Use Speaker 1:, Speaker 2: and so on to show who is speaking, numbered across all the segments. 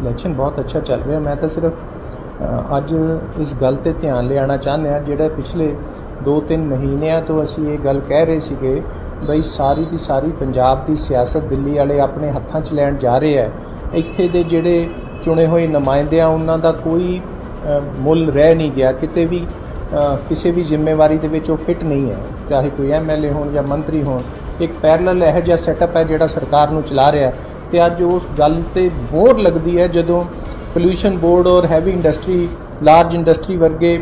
Speaker 1: Election ਬਹੁਤ ਅੱਛਾ ਚੱਲ ਰਿਹਾ। ਮੈਂ ਤਾਂ ਸਿਰਫ ਅੱਜ ਇਸ ਗੱਲ ਤੇ ਧਿਆਨ ਲਿਆਉਣਾ ਚਾਹੁੰਦੇ ਹਾਂ, ਜਿਹੜਾ ਪਿਛਲੇ 2-3 ਮਹੀਨਿਆਂ ਤੋਂ ਅਸੀਂ ਇਹ ਗੱਲ ਕਹਿ ਰਹੇ ਸੀਗੇ ਬਈ ਸਾਰੀ ਦੀ ਸਾਰੀ ਪੰਜਾਬ ਦੀ ਸਿਆਸਤ ਦਿੱਲੀ ਵਾਲੇ ਆਪਣੇ ਹੱਥਾਂ 'ਚ ਲੈਣ ਜਾ ਰਹੇ ਹੈ ਇੱਥੇ ਦੇ ਜਿਹੜੇ ਚੁਣੇ ਹੋਏ ਨੁਮਾਇੰਦੇ ਆ, ਉਹਨਾਂ ਦਾ ਕੋਈ ਮੁੱਲ ਰਹਿ ਨਹੀਂ ਗਿਆ। ਕਿਤੇ ਵੀ ਕਿਸੇ ਵੀ ਜ਼ਿੰਮੇਵਾਰੀ ਦੇ ਵਿੱਚ ਉਹ ਫਿੱਟ ਨਹੀਂ ਹੈ। ਚਾਹੇ ਕੋਈ ਐਮਐਲਏ ਹੋਣ ਜਾਂ ਮੰਤਰੀ ਹੋਣ, ਇੱਕ ਪੈਰਲਲ ਇਹੋ ਜਿਹਾ ਸੈਟਅਪ ਹੈ ਜਿਹੜਾ ਸਰਕਾਰ ਨੂੰ ਚਲਾ ਰਿਹਾ। ਤੇ ਅੱਜ ਉਸ ਗੱਲ ਤੇ ਬੋਰ ਲੱਗਦੀ ਹੈ ਜਦੋਂ ਪੋਲੂਸ਼ਨ ਬੋਰਡ ਔਰ ਹੈਵੀ ਇੰਡਸਟਰੀ ਲਾਰਜ ਇੰਡਸਟਰੀ ਵਰਗੇ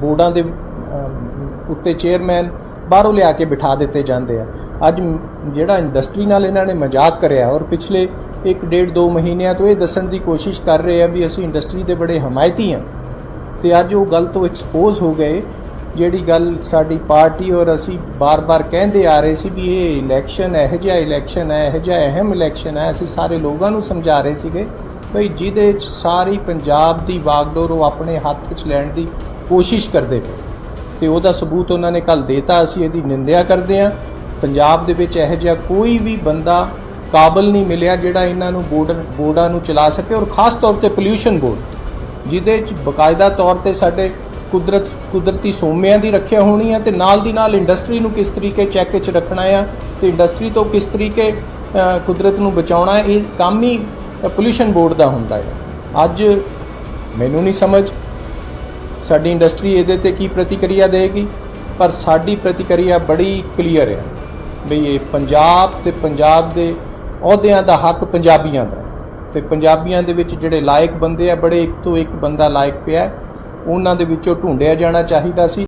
Speaker 1: ਬੋਰਡਾਂ ਦੇ ਉੱਤੇ ਚੇਅਰਮੈਨ ਬਾਹਰੋਂ ਲਿਆ ਕੇ ਬਿਠਾ ਦਿੱਤੇ ਜਾਂਦੇ ਆ। ਅੱਜ ਜਿਹੜਾ ਇੰਡਸਟਰੀ ਨਾਲ ਇਹਨਾਂ ਨੇ ਮਜ਼ਾਕ ਕਰਿਆ ਔਰ ਪਿਛਲੇ 1 ਡੇਢ 2 ਮਹੀਨਿਆਂ ਤੋਂ ਇਹ ਦੱਸਣ ਦੀ ਕੋਸ਼ਿਸ਼ ਕਰ ਰਹੇ ਆ ਵੀ ਅਸੀਂ ਇੰਡਸਟਰੀ ਦੇ ਬੜੇ ਹਮਾਇਤੀ ਹਾਂ ਤੇ ਅੱਜ ਉਹ ਗੱਲ ਤੋਂ ਐਕਸਪੋਜ਼ ਹੋ ਗਏ ਜਿਹੜੀ ਗੱਲ ਸਾਡੀ ਪਾਰਟੀ ਔਰ ਅਸੀਂ ਬਾਰ-ਬਾਰ ਕਹਿੰਦੇ ਆ ਰਹੇ ਸੀ ਵੀ ਇਹ ਇਲੈਕਸ਼ਨ ਇਹੋ ਜਿਹਾ ਇਲੈਕਸ਼ਨ ਹੈ, ਇਹੋ ਜਿਹਾ ਅਹਿਮ ਇਲੈਕਸ਼ਨ ਹੈ, ਅਸੀਂ ਸਾਰੇ ਲੋਕਾਂ ਨੂੰ ਸਮਝਾ ਰਹੇ ਸੀਗੇ। ਭਈ ਜਿਹਦੇ 'ਚ ਸਾਰੀ ਪੰਜਾਬ ਦੀ ਵਾਗਡੋਰ ਉਹ ਆਪਣੇ ਹੱਥ 'ਚ ਲੈਣ ਦੀ ਕੋਸ਼ਿਸ਼ ਕਰਦੇ ਪਏ। ਤੇ ਉਹਦਾ ਸਬੂਤ ਉਹਨਾਂ ਨੇ ਕੱਲ ਦੇਤਾ, ਅਸੀਂ ਇਹਦੀ ਨਿੰਦਿਆ ਕਰਦੇ ਹਾਂ। ਪੰਜਾਬ ਦੇ ਵਿੱਚ ਇਹੋ ਜਿਹਾ ਕੋਈ ਵੀ ਬੰਦਾ ਕਾਬਲ ਨਹੀਂ ਮਿਲਿਆ ਜਿਹੜਾ ਇਹਨਾਂ ਨੂੰ ਬੋਰਡ ਬੋਰਡਾਂ ਨੂੰ ਚਲਾ ਸਕੇ ਔਰ ਖਾਸ ਤੌਰ ਤੇ ਪੋਲੂਸ਼ਨ ਬੋਰਡ ਜਿਹਦੇ ਚ ਬਕਾਇਦਾ ਤੌਰ ਤੇ ਸਾਡੇ ਕੁਦਰਤ ਕੁਦਰਤੀ ਸੋਮਿਆਂ ਦੀ ਰੱਖਿਆ ਹੋਣੀ ਹੈ ਤੇ ਨਾਲ ਦੀ ਨਾਲ ਇੰਡਸਟਰੀ ਨੂੰ ਕਿਸ ਤਰੀਕੇ ਚੈੱਕ ਵਿੱਚ ਰੱਖਣਾ ਆ ਤੇ ਇੰਡਸਟਰੀ ਤੋਂ ਕਿਸ ਤਰੀਕੇ ਕੁਦਰਤ ਨੂੰ ਬਚਾਉਣਾ ਹੈ ਇਹ ਕੰਮ ਹੀ ਪੋਲੂਸ਼ਨ ਬੋਰਡ ਦਾ ਹੁੰਦਾ ਹੈ ਅੱਜ ਮੈਨੂੰ ਨਹੀਂ ਸਮਝ ਸਾਡੀ ਇੰਡਸਟਰੀ ਇਹਦੇ ਤੇ ਕੀ ਪ੍ਰਤੀਕਿਰਿਆ ਦੇਗੀ, ਪਰ ਸਾਡੀ ਪ੍ਰਤੀਕਿਰਿਆ ਬੜੀ ਕਲੀਅਰ ਹੈ ਵੀ ਇਹ ਪੰਜਾਬ ਤੇ ਪੰਜਾਬ ਦੇ ਅਹੁਦਿਆਂ ਦਾ ਹੱਕ ਪੰਜਾਬੀਆਂ ਦਾ ਹੈ। ਤੇ ਪੰਜਾਬੀਆਂ ਦੇ ਵਿੱਚ ਜਿਹੜੇ ਲਾਇਕ ਬੰਦੇ ਆ, ਬੜੇ ਇੱਕ ਤੋਂ ਇੱਕ ਬੰਦਾ ਲਾਇਕ ਪਿਆ ਉਹਨਾਂ ਦੇ ਵਿੱਚੋਂ ਢੂੰਡਿਆ ਜਾਣਾ ਚਾਹੀਦਾ ਸੀ।